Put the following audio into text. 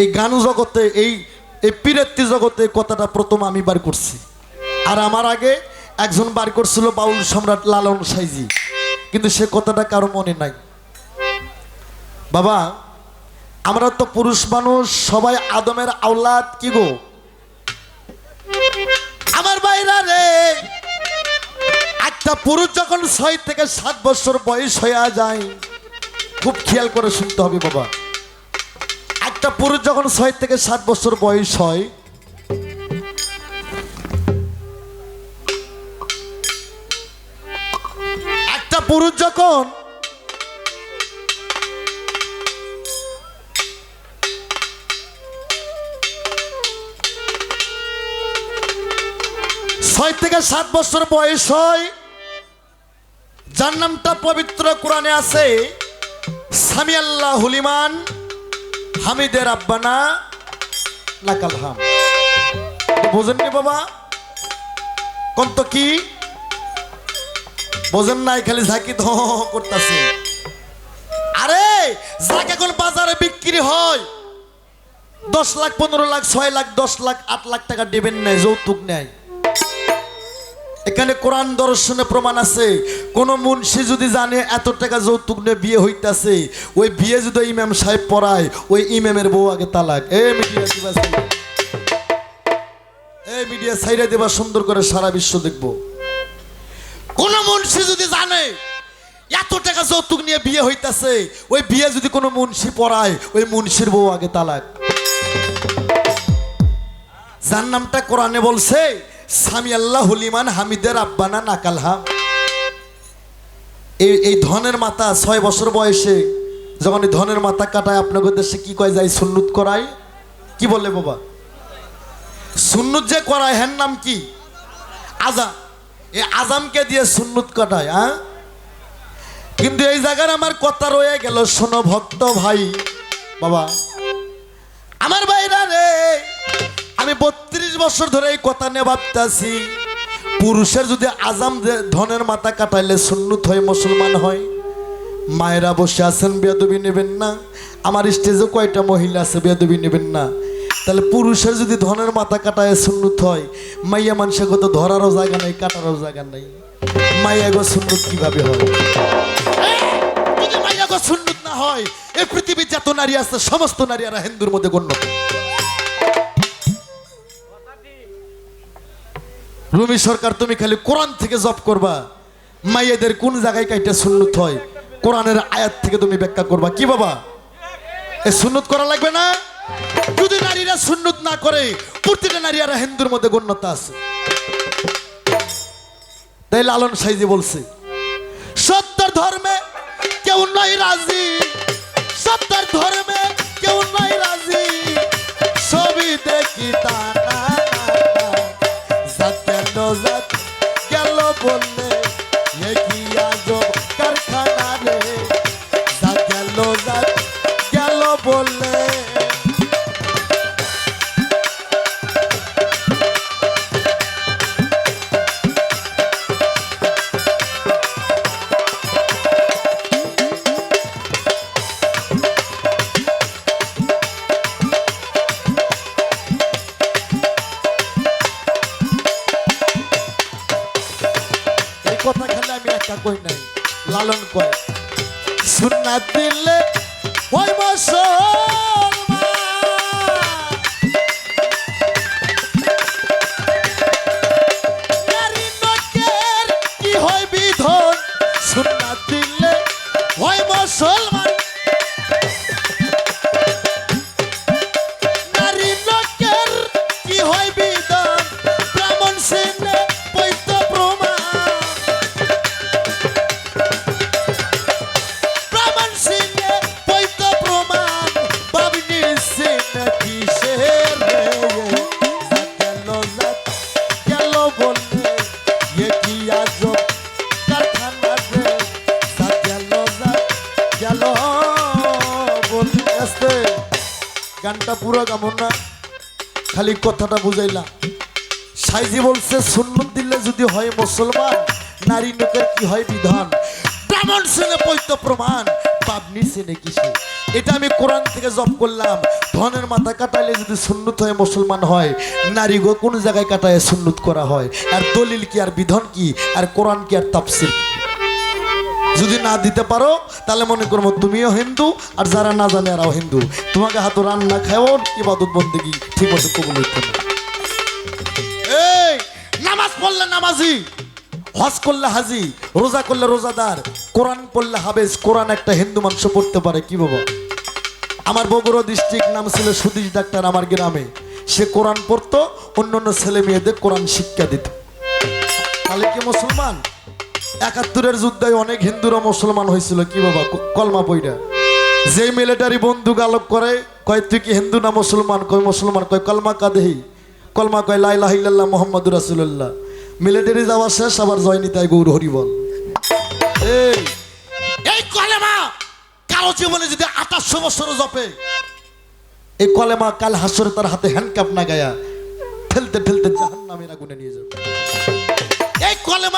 এই গান জগতে, এই এই পীরেত্তি জগতে কথাটা প্রথম আমি বার করছি। আর আমার আগে একজন বার করছিল বাউল সম্রাট লালন সাইজি। কিন্তু সে কথাটা কারও মনে নাই। বাবা, আমরা তো পুরুষ মানুষ, সবাই আদমের আওলাদ, কি গো? আমার বাইরা রে, একটা পুরুষ যখন ছয় থেকে সাত বছর বয়স হয়ে যায়, খুব খেয়াল করে শুনতে হবে বাবা। একটা পুরুষ যখন ছয় থেকে সাত বছর বয়স হয়, একটা পুরুষ যখন ছয় থেকে সাত বছর বয়স হয়, যার নামটা পবিত্র কোরআনে আছে সামি আল্লাহ হুলিমান হামিদের আব্বানা লাকাল হাম। বোঝেননি বাবা? কোন তো কি? বোঝেন নাই, খালি ঝাঁকি ধ করতেছে। আরে যাকে এখন বাজারে বিক্রি হয়। দশ লাখ, পনেরো লাখ, ছয় লাখ, দশ লাখ, আট লাখ টাকা দেবেন নাই, যৌতুক নেয় এখানে কোরআন দর্শনে প্রমাণ আছে। কোন মুন্সি যদি জানে এত টাকা যৌতুক নিয়ে বিয়ে হইতাছে, ওই বিয়ে যদি ইমাম সাহেব পড়ায়, ওই ইমামের বউ আগে তালাক। এ মিডিয়া। এই মিডিয়া দেবা, সুন্দর করে সারা বিশ্ব দেখব। কোন মুন্সি যদি জানে এত টাকা যৌতুক নিয়ে বিয়ে হইতাছে, ওই বিয়ে যদি কোনো মুন্সি পড়ায়, ওই মুন্সির বউ আগে তালাক। যার নামটা কোরআনে বলছে সামি আল্লাহ হলিমান হামিদের আব্বানা নাকালহা এই এই ধনের ছয় বছর বয়সে যখন এই ধনের মাথা কাটায় আপনাকে দেশে কি কয় যায়? সুন্নুত কি বলে বাবা? সুন্নুত যে করায় হ্যার নাম কি? আজা এই আজামকে দিয়ে সুন্নুত কাটায় হ্যাঁ কিন্তু এই জায়গার আমার কথা রয়ে গেল, শোনো ভক্ত ভাই। বাবা, আমার ভাইরা রে, আমি বত্রিশ বছর ধরে এই কথা নিয়ে ভাবতেছি, পুরুষের যদি আজাম ধনের মাথা কাটাইলে সুন্নত হয়, মুসলমান হয়, মায়েরা বসে আছেন বেদবি নেবেন না। আমার স্টেজে কয়টা মহিলা আছে বেদবি নেবেন না। তাহলে পুরুষের যদি ধনের মাথা কাটায় সুন্নত হয়, মাইয়া মানুষের কত ধরারও জায়গা নেই, কাটারও জায়গা নেই। মাইয়া গো সুন্নত কীভাবে হয়? যদি মাইয়া গো সুন্নত না হয়, এই পৃথিবীর যত নারী আছে, সমস্ত নারীরা হিন্দুর মধ্যে গণ্য রুমি সরকার, তুমি খালি কোরআন থেকে জব করবা। মাইয়াদের কোন জায়গায় কাইটা সুন্নত হয়? কোরআনের আয়াত থেকে তুমি ব্যাখ্যা করবা। কি বাবা? এ সুন্নত করা লাগবে না? যদি নারীরা সুন্নত না করে, প্রতিটা নারীরা হিন্দুর মধ্যে গণ্যতা আছে। তাই লালন সাইজি বলছে, সত্তর ধর্মে কেউ নয় রাজি, সত্তর ধর্মে কেউ নয় রাজি। কথা খেলে আমি একটা কই নাই লালন কয়। শুননা দিলে ওই মুসলমান গানটা পুরো কেমন না, খালি কথাটা বুঝাইলাম। সাইজি বলছে সুন্নত দিলে যদি হয় মুসলমান, নারী লোকের কি হয় বিধান? ব্রাহ্মণ সঙ্গে পৈত প্রমাণ বাপ নিচে নাকি এটা আমি কোরআন থেকে জব করলাম। ধনের মাথা কাটাইলে যদি সুন্নত হয়ে মুসলমান হয়, নারী গো কোন জায়গায় কাটায় সুন্নত করা হয়? আর দলিল কি, আর বিধান কি, আর কোরআন কি, আর তাফসির কি? যদি না দিতে পারো, তাহলে মনে করব তুমিও হিন্দু, আর যারা না জানে এরাও হিন্দু। তোমাকে হাত রান্না খাও ইবাদত বন্দেগি, ঠিক মতো কবুল হইতে নামাজ পড়লে নামাজি, হজ করলে হাজি, রোজা করলে রোজাদার, কোরআন পড়লে হাবেজ, কোরআন একটা হিন্দু মানুষ পড়তে পারে, কি বাবা? আমার বগুড়া ডিস্ট্রিক্ট নাম ছিল সুদীশ ডাক্তার আমার গ্রামে। সে কোরআন পড়তো অন্য অন্য ছেলে মেয়েদের কোরআন শিক্ষা দিত। তাহলে কি মুসলমান? একাত্তরের যুদ্ধে অনেক হিন্দুরা মুসলমান হয়েছিল। কি বাবা কলমা বইটা যে মিলিটারি বন্দুক আলোক করে, কয়, তুই কি হিন্দু না মুসলমান? কয় মুসলমান, কয়, কলমা কাদেহি কলমা কয় লাই লাহিল্লাহ মোহাম্মদ রাসুল্লাহ মিলিটারি যাওয়া শেষ, আবার জয় নিতাই গৌর হরিবল। এই কলেমা কারও জীবনে যদি আঠাশশো বছর জপে, এই কলেমা কাল হাসরে তার হাতে হ্যান্ডকাপ না গায়া, ঠেলতে ঠেলতে জাহান নামের আগুনে নিয়ে যাবে। এই কলেমা